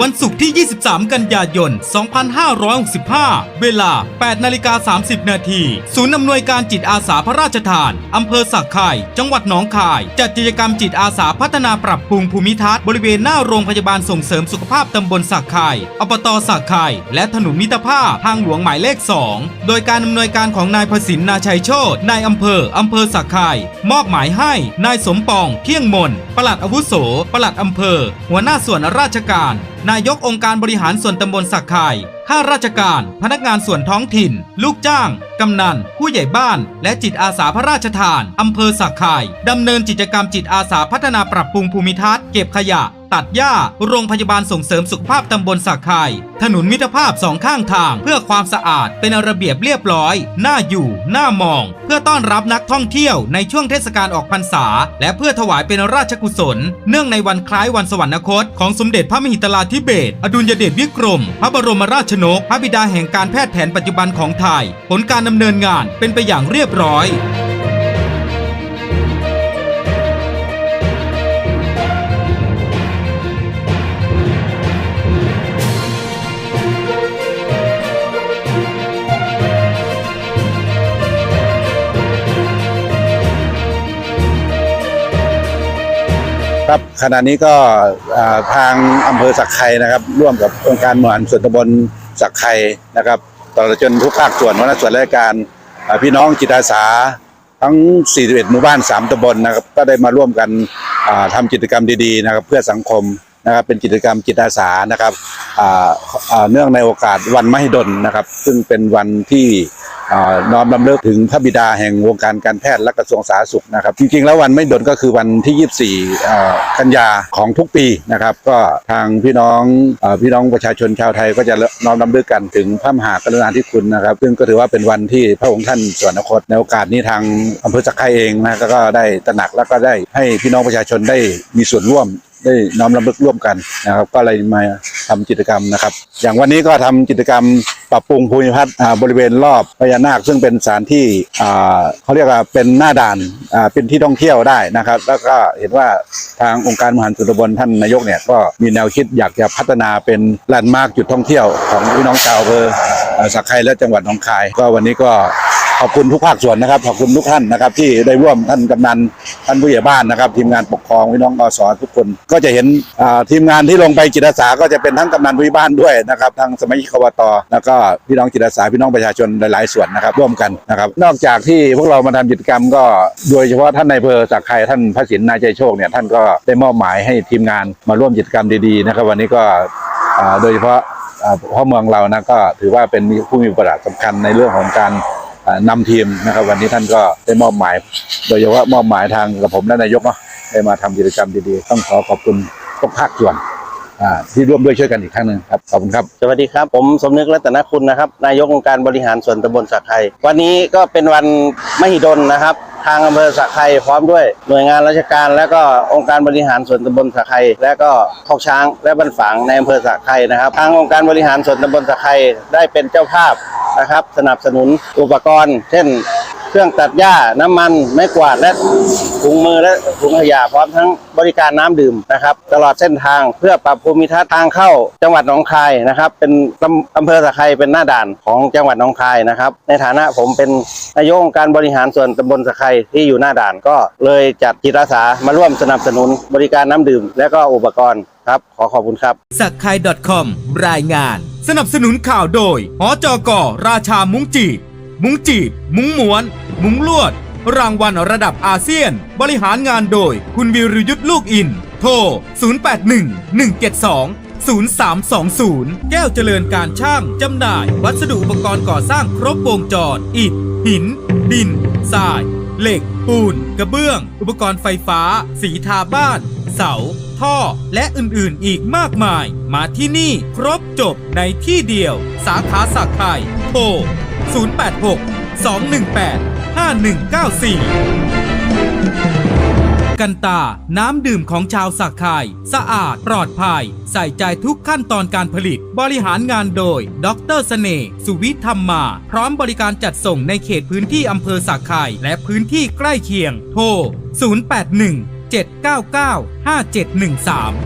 วันศุกร์ที่ 23 กันยายน 2565 เวลา 8 นาฬิกา 30 นาที ศูนย์อำนวยการจิตอาสาพระราชทาน อำเภอสักไข่ จังหวัดหนองคาย จัดกิจกรรมจิตอาสาพัฒนาปรับปรุงภูมิทัศน์บริเวณหน้าโรงพยาบาลส่งเสริมสุขภาพตำบลสักไข่อบตสักไข่และถนนมิตรภาพทางหลวงหมายเลข 2 โดยการอำนวยการของนายพสินนาชัยโชตนายอำเภออำเภอสักไข่มอบหมายให้ นายสมปองเที่ยงมนปลัดอาวุโสปลัดอำเภอ หัวหน้าส่วนราชการ นายกองค์การบริหารส่วนตำบลสักไข่ข้าราชการ พนักงานส่วนท้องถิ่น ลูกจ้าง กำนัน ผู้ใหญ่บ้าน และจิตอาสาพระราชทาน อำเภอสักไข่ดำเนินกิจกรรมจิตอาสาพัฒนาปรับปรุงภูมิทัศน์ เก็บขยะ ตัดหญ้า โรงพยาบาลส่งเสริมสุขภาพตำบลสักไข่ถนนมิตรภาพสองข้างทาง เพื่อความสะอาดเป็นระเบียบเรียบร้อย น่าอยู่ น่ามอง เพื่อต้อนรับนักท่องเที่ยวในช่วงเทศกาลออกพรรษา และเพื่อถวายเป็นราชกุศล เนื่องในวันคล้ายวันสวรรคต ของสมเด็จพระมหิตลาธิเบศอดุลยเดชวิกรม พระบรมราชนก พระบิดาแห่งการแพทย์แผนปัจจุบันของไทย ผลการดำเนินงานเป็นไปอย่างเรียบร้อย ครับขณะนี้ก็ทางอำเภอสักไข่นะครับ ร่วมกับองค์การบริหารส่วนตำบลสักไข่นะครับตลอดจนทุกภาคส่วนหัวหน้าส่วนราชการพี่น้องจิตอาสาทั้ง 41 หมู่บ้าน 3ตำบลนะครับ ก็ได้มาร่วมกันอ่าทำกิจกรรมดีๆนะครับ เพื่อสังคมนะครับเป็นกิจกรรมจิตอาสานะครับเนื่องในโอกาสวันมหิดลนะครับ ซึ่งเป็นวันที่ น้อมรำลึกถึงพระบิดาแห่งวงการการแพทย์และกระทรวงสาธารณสุขนะครับ จริงๆ แล้ววันไม่ดนก็คือวันที่ 24อ่กันยาของทุกปีนะครับ ก็ทางพี่น้องอพี่น้องประชาชนชาวไทยก็จะน้อมรำลึกกันถึงพระมหากรุณาธิคุณนะครับ ซึ่งก็ถือว่าเป็นวันที่พระองค์ท่านสวรรคตในโอกาสนี้ทางอำเภอสักไคเองนะก็ได้ตระหนักแล้วก็ได้ให้พี่น้องประชาชนได้มีส่วนร่วม ได้น้อมรำลึกร่วมกันนะครับ ก็เลยมาทำกิจกรรมนะครับ อย่างวันนี้ก็ทำกิจกรรมปรับปรุงภูมิทัศน์บริเวณรอบพญานาค ซึ่งเป็นสถานที่เขาเรียกว่าเป็นหน้าด่านเป็นที่ท่องเที่ยวได้นะครับ แล้วก็เห็นว่าทางองค์การมหารส่วนตำบลท่านนายกเนี่ยก็มีแนวคิดอยากจะพัฒนาเป็นแลนด์มาร์คจุดท่องเที่ยวของพี่น้องชาวอำเภอเอ่อสักไคและจังหวัดหนองคาย ก็วันนี้ก็ ขอบคุณทุกภาคส่วนนะครับ ขอบคุณทุกท่านนะครับ ที่ได้ร่วมท่านกำนันท่านผู้ใหญ่บ้านนะครับ ทีมงานปกครองพี่น้องอสทุกคน ก็จะเห็นทีมงานที่ลงไปจิตอาสาก็จะเป็นทั้งกำนันผู้ใหญ่บ้านด้วยนะครับทั้งสมาชิกอบตแล้วก็พี่น้องจิตอาสาพี่น้องประชาชนหลาย ๆ ส่วนนะครับ ร่วมกันนะครับ นอกจากที่พวกเรามาทำกิจกรรมก็โดยเฉพาะท่านนายเภอสักไคท่านพระสินนายใจโชคเนี่ยท่านก็ได้มอบหมายให้ทีมงานมาร่วมกิจกรรมดีๆนะครับ วันนี้ก็โดยเฉพาะพ่อเมืองเรานะก็ถือว่าเป็นผู้มีบทบาทสำคัญในเรื่องของการ นำนำทีมนะครับ วันนี้ท่านก็ได้มอบหมาย โดยเฉพาะมอบหมายทางกับผมและนายกเนาะได้มาทำกิจกรรมดีๆ ต้องขอขอบคุณทุกภาคส่วนที่ร่วมด้วยช่วยกันอีกครั้งหนึ่งครับขอบคุณครับ สวัสดีครับ ผมสมนึกรัตนคุณนะครับ นายกองค์การบริหารส่วนตำบลสักไทยวันนี้ก็เป็นวันมหิดลนะครับ ทางอำเภอสะไคพร้อมด้วยหน่วยงานราชการ และก็องค์การบริหารส่วนตำบลสะไคและก็ทอกช้างและบันฝังในอำเภอสะไคนะครับ ทางองค์การบริหารส่วนตำบลสะไคได้เป็นเจ้าภาพนะครับ สนับสนุนอุปกรณ์ เช่น เครื่องตัดหญ้าน้ำมันไม้กวาดและถุงมือและถุงขยะพร้อมทั้งบริการน้ำดื่มนะครับ ตลอดเส้นทางเพื่อปรับภูมิทัศน์ทางเข้าจังหวัดหนองคายนะครับ เป็นอำเภอสะไครเป็นหน้าด่านของจังหวัดหนองคายนะครับ ในฐานะผมเป็นนายกองค์การบริหารส่วนตำบลสะไครที่อยู่หน้าด่านก็เลยจัดจิตอาสามาร่วมสนับสนุนบริการน้ำดื่ม และก็อุปกรณ์ครับ ขอขอบคุณครับสักไค .com รายงาน สนับสนุนข่าวโดยหอจกราชามุ้งจีบ มุ้งจีบ มุ้งม้วน มุ้งลวด รางวัลระดับอาเซียน บริหารงานโดย คุณวิรยุทธ์ลูกอิน โทร 081172 0320 แก้วเจริญการช่าง จำหน่าย วัสดุอุปกรณ์ก่อสร้างครบวงจร อิฐ หิน ดิน ทราย เหล็ก ปูน กระเบื้อง อุปกรณ์ไฟฟ้า สีทาบ้าน เสาท่อและอื่นๆ อีกมากมาย มาที่นี่ครบจบในที่เดียว สาขาสักไข่โทร 086 218 5194 กันตา น้ำดื่มของชาวสักไข่สะอาด ปลอดภัย ใส่ใจทุกขั้นตอนการผลิต บริหารงานโดย ดรเสน่ห์สุวิทธรรมมา พร้อมบริการจัดส่งในเขตพื้นที่อำเภอสักไข่และพื้นที่ใกล้เคียง โทร 081 799 5713